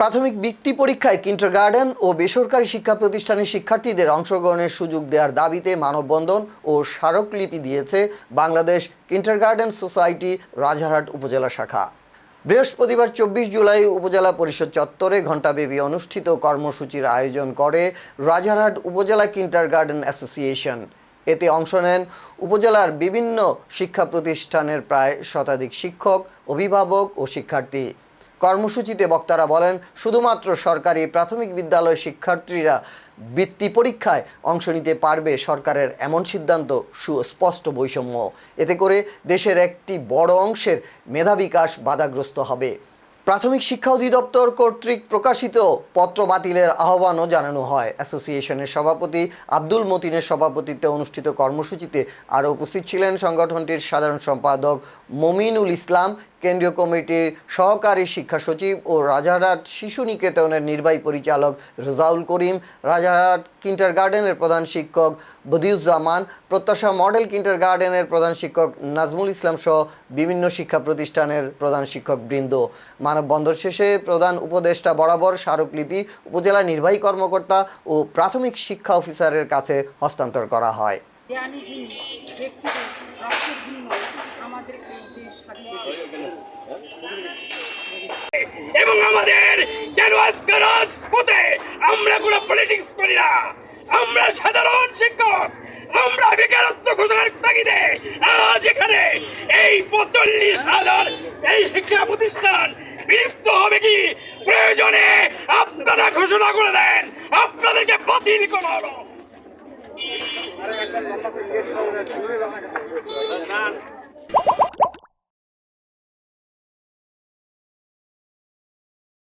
প্রাথমিক বৃত্তি পরীক্ষায় কিন্টারগার্ডেন ও বেসরকারি শিক্ষা প্রতিষ্ঠানের শিক্ষার্থীদের অংশগ্রহণের সুযোগ দেওয়ার দাবিতে মানববন্ধন ও স্মারকলিপি দিয়েছে বাংলাদেশ কিন্টারগার্ডেন সোসাইটি রাজারহাট উপজেলা শাখা। বৃহস্পতিবার চব্বিশ জুলাই উপজেলা পরিষদ চত্বরে ঘণ্টাব্যাপী অনুষ্ঠিত কর্মসূচির আয়োজন করে রাজারহাট উপজেলা কিন্টারগার্ডেন অ্যাসোসিয়েশন এতে অংশ নেন উপজেলার বিভিন্ন শিক্ষা প্রতিষ্ঠানের প্রায় শতাধিক শিক্ষক, অভিভাবক ও শিক্ষার্থী। কর্মসূচিতে বক্তারা বলেন, শুধুমাত্র সরকারি প্রাথমিক বিদ্যালয় শিক্ষার্থীরা বৃত্তি পরীক্ষায় অংশ নিতে পারবে সরকারের এমন সিদ্ধান্ত সুস্পষ্ট বৈষম্য। এতে করে দেশের একটি বড় অংশের মেধা বিকাশ বাধাগ্রস্ত হবে। প্রাথমিক শিক্ষা অধিদপ্তর কর্তৃক প্রকাশিত পত্র বাতিলের আহ্বানও জানানো হয়। অ্যাসোসিয়েশনের সভাপতি আব্দুল মতিনের সভাপতিত্বে অনুষ্ঠিত কর্মসূচিতে আরও উপস্থিত ছিলেন সংগঠনটির সাধারণ সম্পাদক মমিনুল ইসলাম কেন্দ্রীয় কমিটির সহকারী শিক্ষা সচিব ও রাজারহাট শিশু নিকেতনের নির্বাহী পরিচালক রেজাউল করিম, রাজারহাট কিন্টার গার্ডেনের প্রধান শিক্ষক বদিউজ্জামান, প্রত্যাশা মডেল কিন্টার গার্ডেনের প্রধান শিক্ষক নাজমুল ইসলাম সহ বিভিন্ন শিক্ষা প্রতিষ্ঠানের প্রধান শিক্ষক বৃন্দ। মানববন্ধন শেষে প্রধান উপদেষ্টা বরাবর স্মারকলিপি উপজেলা নির্বাহী কর্মকর্তা ও প্রাথমিক শিক্ষা অফিসারের কাছে হস্তান্তর করা হয়। জ্ঞানীহীন ব্যক্তিদের রক্তের বিনিময়ে আমাদের দেশ এবং আমাদের আমরা কোনো পলিটিক্স করি না, আমরা সাধারণ শিক্ষক, আমরা বেকারত্ব ঘোষণার তাগিদে আজ এখানে এই পঁয়তাল্লিশ হাজার এই শিক্ষা প্রতিষ্ঠান বিলুপ্ত হবে কি? প্রয়োজনে আপনারা ঘোষণা করে দেন, আপনাদেরকে বাতিল করা হলো।